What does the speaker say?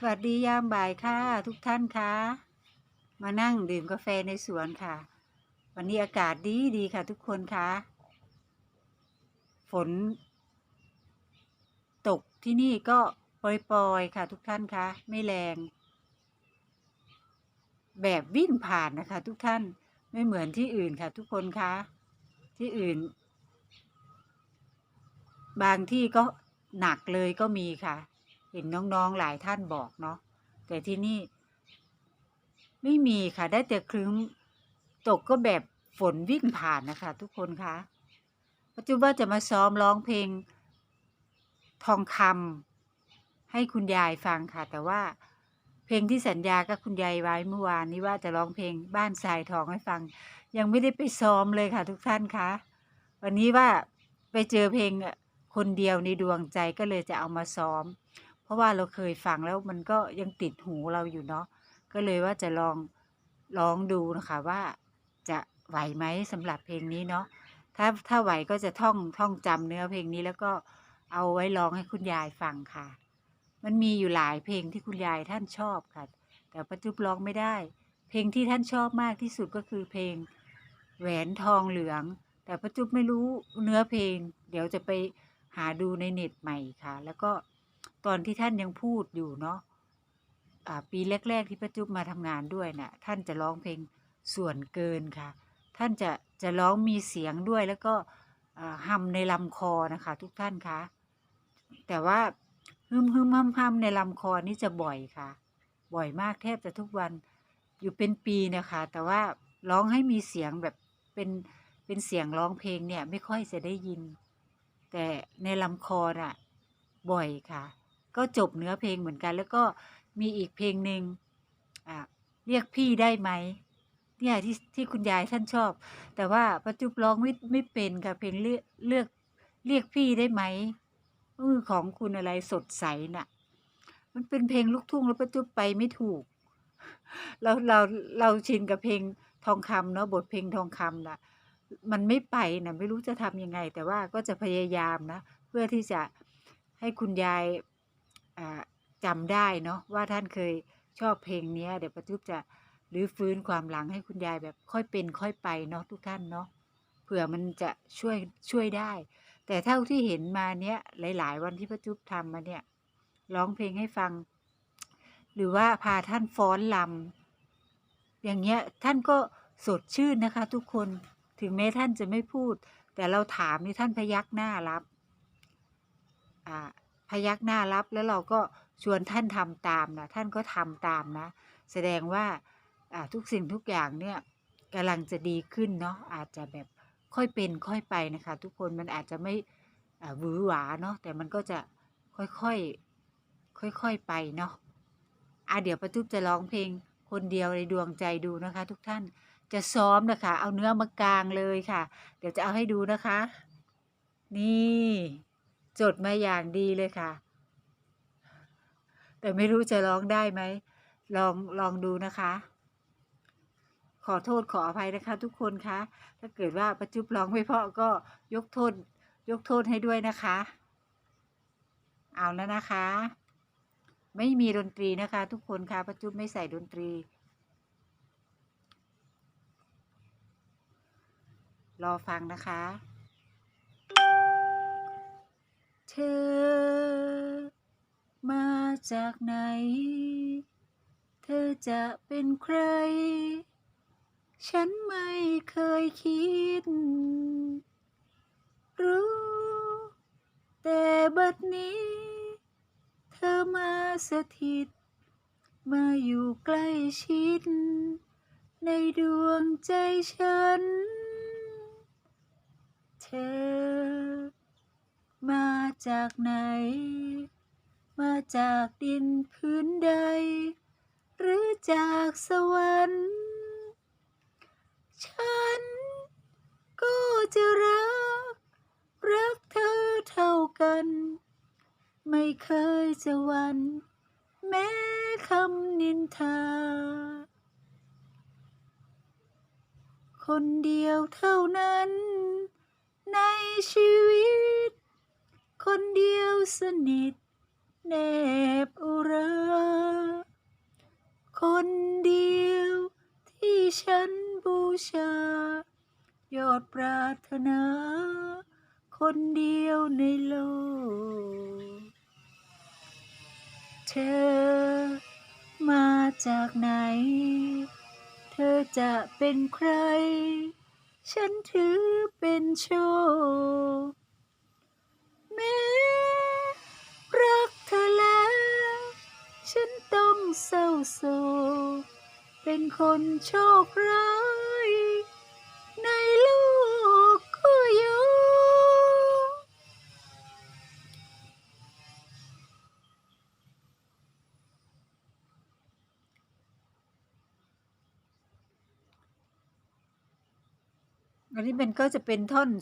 สวัสดียามบ่ายค่ะ ทุกท่านคะมานั่งดื่มกาแฟในสวนค่ะ วันนี้อากาศดีดีค่ะ ทุกคนคะฝน ตกที่นี่ก็ปล่อยๆค่ะ ทุกท่านคะไม่แรง แบบวิ่งผ่านนะคะ ทุกท่านไม่เหมือนที่อื่นค่ะ ทุกคนคะที่อื่น บางที่ก็หนักเลยก็มีค่ะ เห็นน้องๆหลายท่านบอกเนาะแต่ที่นี่ ไม่มีค่ะได้แต่ครึ้มตกก็แบบฝนวิ่งผ่านนะคะ ทุกคนคะปัจจุบันจะมาซ้อมร้องเพลง ทองคำให้คุณยายฟังค่ะ แต่ว่าเพลงที่สัญญากับคุณยายไว้เมื่อวานนี้ว่าจะร้องเพลงบ้านทรายทองให้ฟัง ยังไม่ได้ไปซ้อมเลยค่ะ ทุกท่านคะวันนี้ว่าไปเจอเพลงคนเดียวในดวงใจก็เลยจะเอามาซ้อม เพราะว่าเราเคยฟังแล้วมันก็ยังติดหูเราอยู่เนาะก็เลยว่าจะลองร้องดูนะคะว่าจะไหวไหมสำหรับเพลงนี้เนาะถ้าถ้าไหวก็จะท่องท่องจำเนื้อเพลงนี้แล้วก็เอาไว้ร้องให้คุณยายฟังค่ะ มันมีอยู่หลายเพลงที่คุณยายท่านชอบค่ะ แต่ปัจจุบันร้องไม่ได้ เพลงที่ท่านชอบมากที่สุดก็คือเพลงแหวนทองเหลือง แต่ปัจจุบันไม่รู้เนื้อเพลง เดี๋ยวจะไปหาดูในเน็ตใหม่ค่ะ แล้วก็ ตอนที่ท่านยังพูดอยู่เนาะปีแรก ๆ ที่ป้าจุ๊บมาทำงานด้วยน่ะ ท่านจะร้องเพลงส่วนเกินค่ะ ท่านจะจะร้องมีเสียงด้วยแล้วก็ฮัมในลำคอนะคะ ทุกท่านคะแต่ว่าฮึมฮึมฮัมฮัมในลำคอนี่จะบ่อยค่ะ บ่อยมากแทบจะทุกวันอยู่เป็นปีนะคะ แต่ว่าร้องให้มีเสียงแบบเป็นเป็นเสียงร้องเพลงเนี่ยไม่ค่อยจะได้ยิน แต่ในลำคอน่ะบ่อยค่ะ ก็จบเนื้อเพลงเหมือนกัน แล้วก็มีอีกเพลงหนึ่งเรียกพี่ได้ไหมเนี่ยที่ที่คุณยายท่านชอบ แต่ว่าปัจจุบร้องไม่ไม่เป็นค่ะเพลงเลือกเลือกเรียกพี่ได้ไหมเออของคุณอะไรสดใสน่ะ มันเป็นเพลงลูกทุ่งแล้วปัจจุบไปไม่ถูก เราเราเราชินกับเพลงทองคำเนาะบทเพลงทองคำน่ะมันไม่ไปนะไม่รู้จะทำยังไง แต่ว่าก็จะพยายามนะ เพื่อที่จะให้คุณยาย จำได้เนาะว่าท่านเคยชอบเพลงนี้เดี๋ยวประจุบจะรื้อฟื้นความหลังให้คุณยายแบบค่อยเป็นค่อยไปเนาะทุกท่านเนาะเผื่อมันจะช่วยช่วยได้ แต่เท่าที่เห็นมาเนี้ยหลาย ๆ วันที่ประจุบทำมาเนี่ยร้องเพลงให้ฟัง หรือว่าพาท่านฟ้อนลำอย่างเงี้ยท่านก็สดชื่นนะคะ ทุกคนถึงแม้ท่านจะไม่พูด แต่เราถามนี่ท่านพยักหน้ารับอ่า พยักหน้ารับแล้วเราก็ชวนท่านทำตามนะท่านก็ทำตามนะ แสดงว่าทุกสิ่งทุกอย่างเนี่ยกำลังจะดีขึ้นเนาะอาจจะแบบค่อยเป็นค่อยไปนะคะ ทุกคนมันอาจจะไม่หวือหวาเนาะแต่มันก็จะค่อยๆค่อยๆไปเนาะอะเดี๋ยวประจุบจะร้องเพลงคนเดียวในดวงใจดูนะคะ ทุกท่านจะซ้อมนะคะ เอาเนื้อมากลางเลยค่ะ เดี๋ยวจะเอาให้ดูนะคะ นี่ จดมาอย่างดีเลยค่ะ แต่ไม่รู้จะร้องได้ไหม ลองลองดูนะคะ ขอโทษขออภัยนะคะ ทุกคนคะ ถ้าเกิดว่าประจุบร้องไม่เพาะก็ยกโทษ ยกโทษให้ด้วยนะคะ เอาแล้วนะคะ ไม่มีดนตรีนะคะ ทุกคนคะประจุบไม่ใส่ดนตรีรอฟังนะคะ ธอ มาจากไหน เธอจะเป็นใคร ฉันไม่เคยคิด รู้ แต่บัดนี้ เธอมาสถิต มาอยู่ใกล้ชิด ในดวงใจฉัน เธอ จากไหน มาจากดินพื้นใด หรือจากสวรรค์ ฉันก็จะรัก รักเธอเท่ากัน ไม่เคยจะหวัน แม้คำนินทา คนเดียวเท่านั้นในชีวิต คนเดียวสนิทแนบอุราคนเดียวที่ฉันบูชา ยอดปรารถนา คนเดียวในโลก เธอมาจากไหน เธอจะเป็นใคร ฉันถือเป็นโชค แม้รักเธอแล้ว ฉันต้องเศร้าโศกเป็นคนโชคร้ายในโลกก็ยกอันนี้มันก็จะเป็นท่อน